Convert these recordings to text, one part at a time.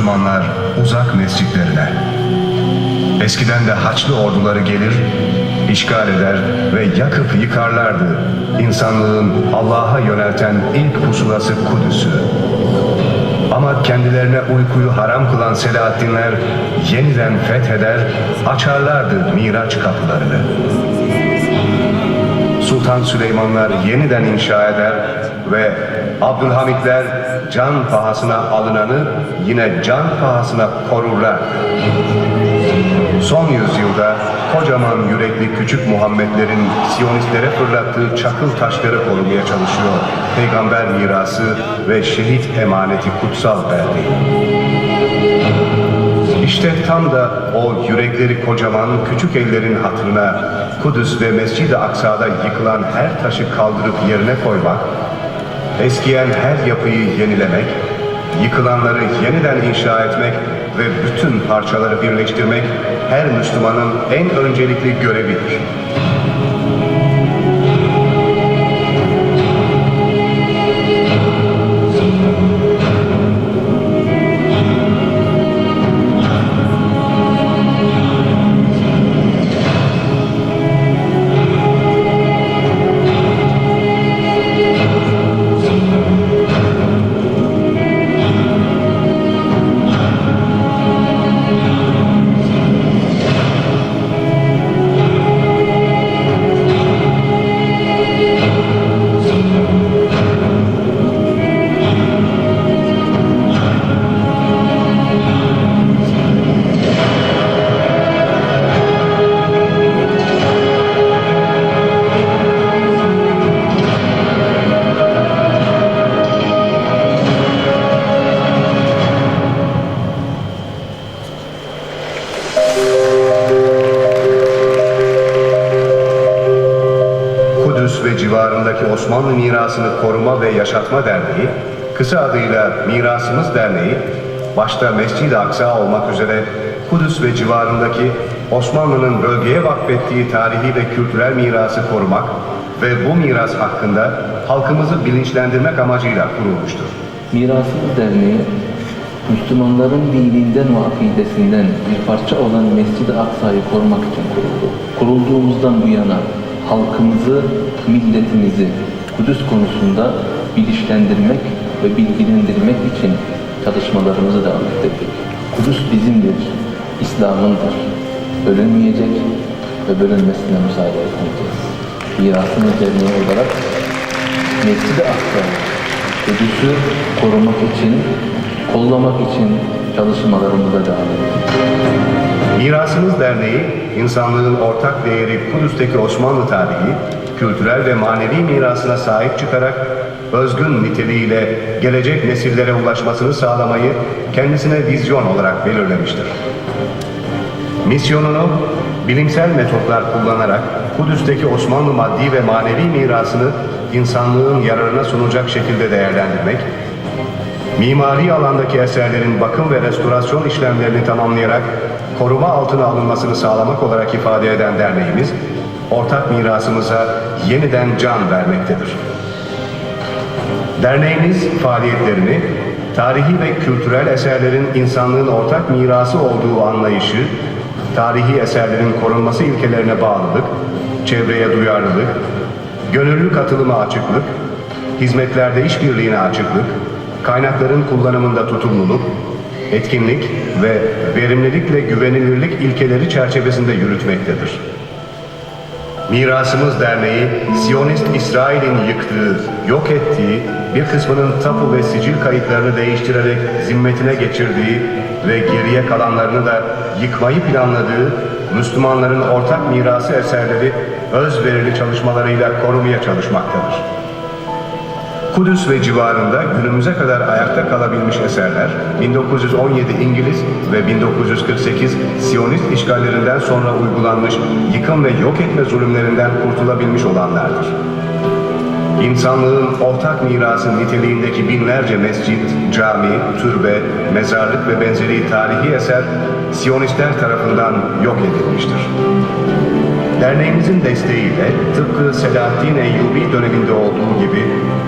Müslümanlar uzak mescitlerine. Eskiden de Haçlı orduları gelir, işgal eder ve yakıp yıkarlardı insanlığın Allah'a yönelten ilk pusulası Kudüs'ü. Ama kendilerine uykuyu haram kılan Selahaddinler yeniden fetheder, açarlardı Miraç kapılarını. Sultan Süleymanlar yeniden inşa eder ve Abdülhamitler can pahasına alınanı yine can pahasına korurlar. Son yüzyılda kocaman yürekli küçük Muhammedlerin Siyonistlere fırlattığı çakıl taşları korumaya çalışıyor. Peygamber mirası ve şehit emaneti kutsal beldeyi. İşte tam da o yürekleri kocaman küçük ellerin hatırına Kudüs ve Mescid-i Aksa'da yıkılan her taşı kaldırıp yerine koymak, eskiyen her yapıyı yenilemek, yıkılanları yeniden inşa etmek ve bütün parçaları birleştirmek her Müslümanın en öncelikli görevidir. Osmanlı Mirasını Koruma ve Yaşatma Derneği, kısa adıyla Mirasımız Derneği, başta Mescid-i Aksa olmak üzere Kudüs ve civarındaki Osmanlı'nın bölgeye vakfettiği tarihi ve kültürel mirası korumak ve bu miras hakkında halkımızı bilinçlendirmek amacıyla kurulmuştur. Mirasımız Derneği, Müslümanların dininden ve akidesinden bir parça olan Mescid-i Aksa'yı korumak için kuruldu. Kurulduğumuzdan bu yana halkımızı, milletimizi Kudüs konusunda bilinçlendirmek ve bilgilendirmek için çalışmalarımızı devam ettirdik. Kudüs bizimdir, İslam'ındır. Bölünmeyecek ve bölünmesine müsaade etmeyeceğiz. Mirasımız Derneği olarak Mescid-i Aksa'yı Kudüs'ü korumak için, kollamak için çalışmalarımıza devam ediyoruz. Mirasımız Derneği, insanlığın ortak değeri Kudüs'teki Osmanlı tarihi, kültürel ve manevi mirasına sahip çıkarak özgün niteliğiyle gelecek nesillere ulaşmasını sağlamayı kendisine vizyon olarak belirlemiştir. Misyonunu bilimsel metotlar kullanarak Kudüs'teki Osmanlı maddi ve manevi mirasını insanlığın yararına sunacak şekilde değerlendirmek, mimari alandaki eserlerin bakım ve restorasyon işlemlerini tamamlayarak koruma altına alınmasını sağlamak olarak ifade eden derneğimiz, ortak mirasımıza yeniden can vermektedir. Derneğimiz faaliyetlerini tarihi ve kültürel eserlerin insanlığın ortak mirası olduğu anlayışı, tarihi eserlerin korunması ilkelerine bağlılık, çevreye duyarlılık, gönüllü katılıma açıklık, hizmetlerde işbirliğine açıklık, kaynakların kullanımında tutumluluk, etkinlik ve verimlilikle güvenilirlik ilkeleri çerçevesinde yürütmektedir. Mirasımız Derneği, Siyonist İsrail'in yıktığı, yok ettiği, bir kısmının tapu ve sicil kayıtlarını değiştirerek zimmetine geçirdiği ve geriye kalanlarını da yıkmayı planladığı Müslümanların ortak mirası eserleri özverili çalışmalarıyla korumaya çalışmaktadır. Kudüs ve civarında günümüze kadar ayakta kalabilmiş eserler 1917 İngiliz ve 1948 Siyonist işgallerinden sonra uygulanmış yıkım ve yok etme zulümlerinden kurtulabilmiş olanlardır. İnsanlığın ortak mirası niteliğindeki binlerce mescit, cami, türbe, mezarlık ve benzeri tarihi eser Siyonistler tarafından yok edilmiştir. Derneğimizin desteğiyle tıpkı Selahaddin Eyyubi döneminde olduğu gibi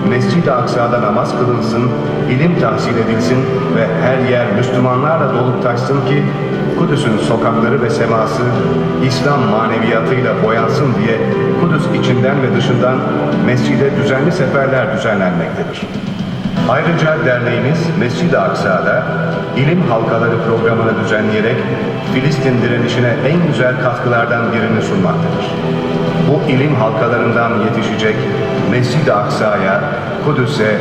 Mescid-i Aksa'da namaz kılınsın, ilim tahsil edilsin ve her yer Müslümanlarla dolup taşsın ki Kudüs'ün sokakları ve seması İslam maneviyatıyla boyansın diye Kudüs içinden ve dışından mescide düzenli seferler düzenlenmektedir. Ayrıca derneğimiz Mescid-i Aksa'da ilim halkaları programını düzenleyerek Filistin direnişine en güzel katkılardan birini sunmaktadır. Bu ilim halkalarından yetişecek Mescid-i Aksa'ya, Kudüs'e,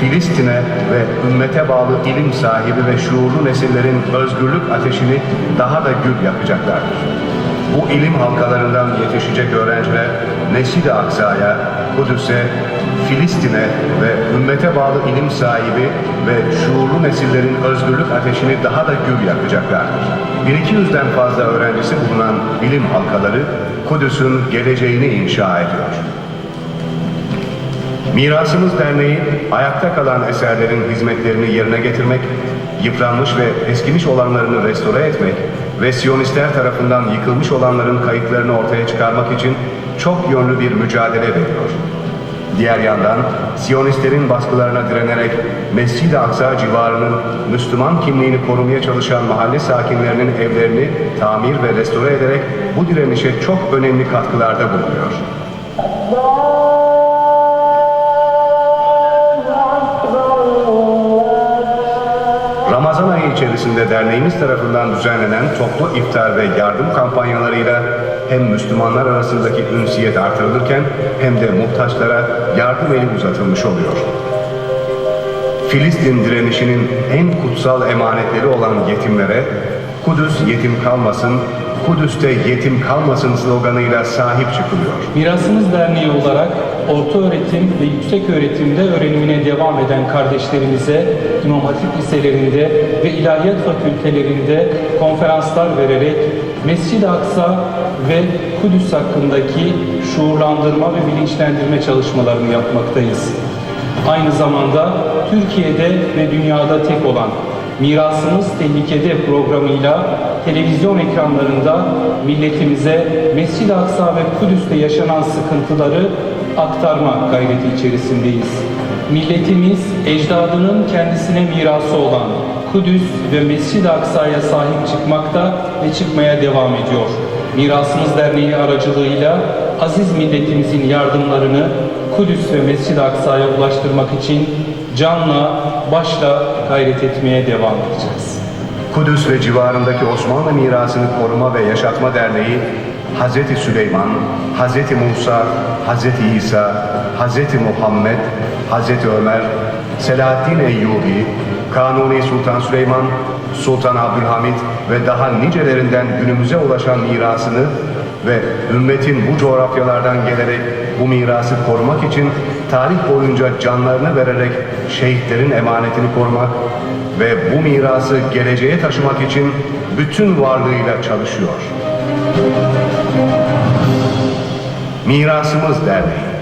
Filistin'e ve ümmete bağlı ilim sahibi ve şuurlu nesillerin özgürlük ateşini daha da gül yapacaklardır. Bu ilim halkalarından yetişecek öğrenciler Mescid-i Aksa'ya, Kudüs'e, Filistin'e ve ümmete bağlı ilim sahibi ve şuurlu nesillerin özgürlük ateşini daha da gür yakacaklardır. 1200'den fazla öğrencisi bulunan ilim halkaları Kudüs'ün geleceğini inşa ediyor. Mirasımız Derneği ayakta kalan eserlerin hizmetlerini yerine getirmek, yıpranmış ve eskimiş olanlarını restore etmek ve Siyonistler tarafından yıkılmış olanların kayıtlarını ortaya çıkarmak için çok yönlü bir mücadele veriyor. Diğer yandan Siyonistlerin baskılarına direnerek Mescid-i Aksa civarının Müslüman kimliğini korumaya çalışan mahalle sakinlerinin evlerini tamir ve restore ederek bu direnişe çok önemli katkılarda bulunuyor. İçerisinde derneğimiz tarafından düzenlenen toplu iftar ve yardım kampanyalarıyla hem Müslümanlar arasındaki ünsiyet artırılırken hem de muhtaçlara yardım eli uzatılmış oluyor. Filistin direnişinin en kutsal emanetleri olan yetimlere Kudüs yetim kalmasın, Kudüs'te yetim kalmasın sloganıyla sahip çıkılıyor. Mirasımız Derneği olarak orta öğretim ve yüksek öğretimde öğrenimine devam eden kardeşlerimize İmam Hatip liselerinde ve ilahiyat fakültelerinde konferanslar vererek Mescid-i Aksa ve Kudüs hakkındaki şuurlandırma ve bilinçlendirme çalışmalarını yapmaktayız. Aynı zamanda Türkiye'de ve dünyada tek olan Mirasımız Tehlikede programıyla televizyon ekranlarında milletimize Mescid-i Aksa ve Kudüs'te yaşanan sıkıntıları aktarma gayreti içerisindeyiz. Milletimiz ecdadının kendisine mirası olan Kudüs ve Mescid-i Aksa'ya sahip çıkmakta ve çıkmaya devam ediyor. Mirasımız Derneği aracılığıyla aziz milletimizin yardımlarını Kudüs ve Mescid-i Aksa'ya ulaştırmak için canla, başla gayret etmeye devam edeceğiz. Kudüs ve civarındaki Osmanlı mirasını koruma ve yaşatma derneği Hz. Süleyman, Hz. Musa, Hz. İsa, Hz. Muhammed, Hz. Ömer, Selahaddin Eyyubi, Kanuni Sultan Süleyman, Sultan Abdülhamit ve daha nicelerinden günümüze ulaşan mirasını ve ümmetin bu coğrafyalardan gelerek bu mirası korumak için tarih boyunca canlarını vererek şehitlerin emanetini korumak ve bu mirası geleceğe taşımak için bütün varlığıyla çalışıyor. Mirasımız Derneği